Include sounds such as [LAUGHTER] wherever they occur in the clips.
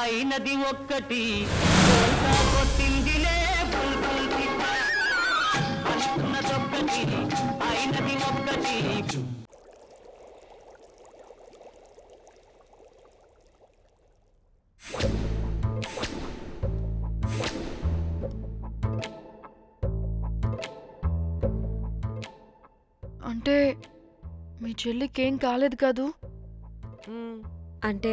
అయినది ఒక్కటి. కొట్టిందిలే. అనుకున్నదొక్కటి అయినది ఒక్కటి. అంటే మీ చెల్లికి ఏం కాలేదు కాదు? అంటే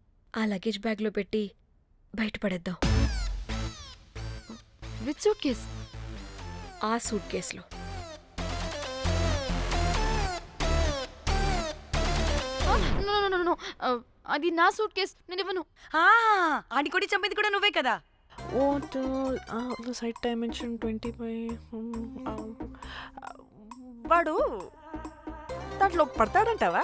ఆ లగేజ్ బ్యాగ్లో పెట్టి బయటపడేద్దాం. విత్ సూట్ కేస్ ఆ సూట్ కేసులో అది నా సూట్ కేస్ నేను ఇవ్వను. ఆ, ఆడి కొట్టి చంపేది కూడా నువ్వే కదా? What? Site dimension twenty five వాడు దాంట్లో పడతాడంటావా?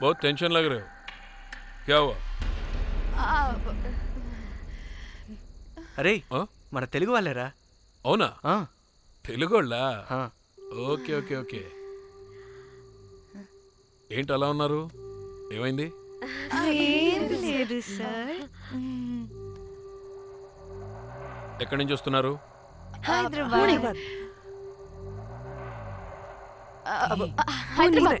बहुत टेंशन लग रहे हो क्या हुआ అరే ఆ? మన తెలుగు వాళ్ళేరా అవునా ఆ, తెలుగోళ్ళా ఆ. ఓకే ఓకే ఓకే ఏంటి అలా ఉన్నారు ఏమైంది ఏం లేదు సార్ ఎక్కడి నుంచి వస్తున్నారు హైదరాబాద్ హైదరాబాద్ ఏయ్!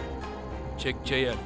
చెక్ చేయాలి.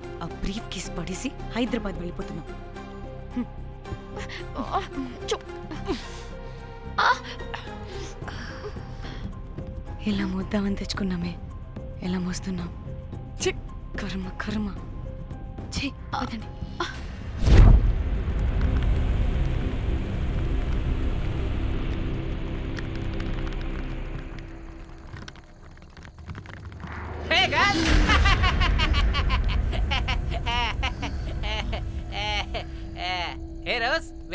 ఆ బ్రీఫ్ కేస్ పడేసి హైదరాబాద్ వెళ్ళిపోతున్నాం. చూ- ఇలా మోద్దామని తెచ్చుకున్నామే. ఎలా మోస్తున్నాం! కర్మ కర్మ. ఛీ, వదండి.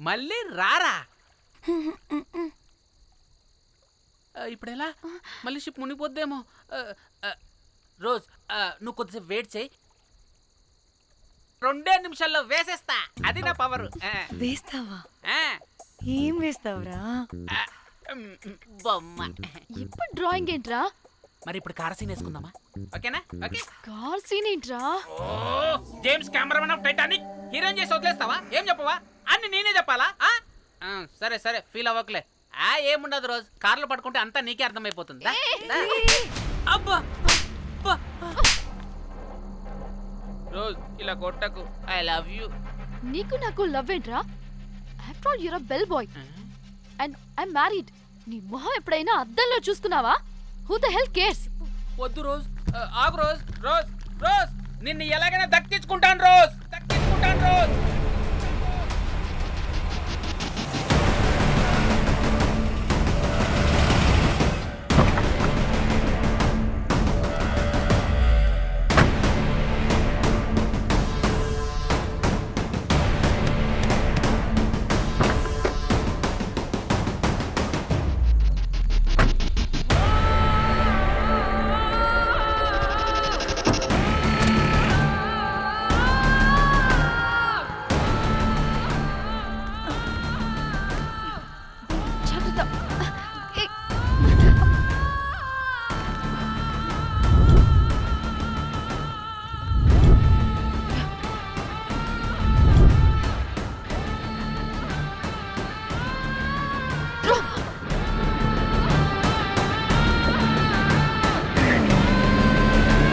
మళ్ళీ రారా? [LAUGHS] ఇప్పుడు ఎలా మళ్ళీ షిప్ మునిగిపోద్దేమో. రోజ్ నువ్వు కొద్దిసేపు వెయిట్ చేయి. రెండే నిమిషాల్లో వేసేస్తా. అది నా పవర్. వేస్తావా? ఏం వేస్తావురా? బొమ్మ. ఇప్పుడు డ్రాయింగ్ ఏంట్రా? మరి ఇప్పుడు కార్ సీన్ వేసుకుందామా? ఓకేనా? ఓకే. కార్ సీన్ ఏంట్రా? James cameraman of Titanic. Heroine చేసి వదిలేస్తావా? ఏం చెప్పవా? అన్ని నేనే చెప్పాలా? ఆ? ఆ, సరే సరే ఫీల్ అవ్వకలే. ఆ ఏముండదు రోజు. కార్లో పడుకుంటే అంతా నీకే అర్థమైపోతుంది. అబ్బా అబ్బా. రోజ్ ఇలా కొట్టకు. I love you. నీకు నాకు లవ్ ఏంట్రా? After all your a bell boy and I married నీ మొహం ఎప్పుడైనా అద్దంలో చూసుకున్నావా? హూ ద హెల్ కేర్స్ వద్దు రోజ్. ఆ, ఆగు రోజ్. Rose Rose. నిన్ను ఎలాగైనా దక్కించుకుంటాను రోజ్. దక్కించుకుంటాను రోజ్.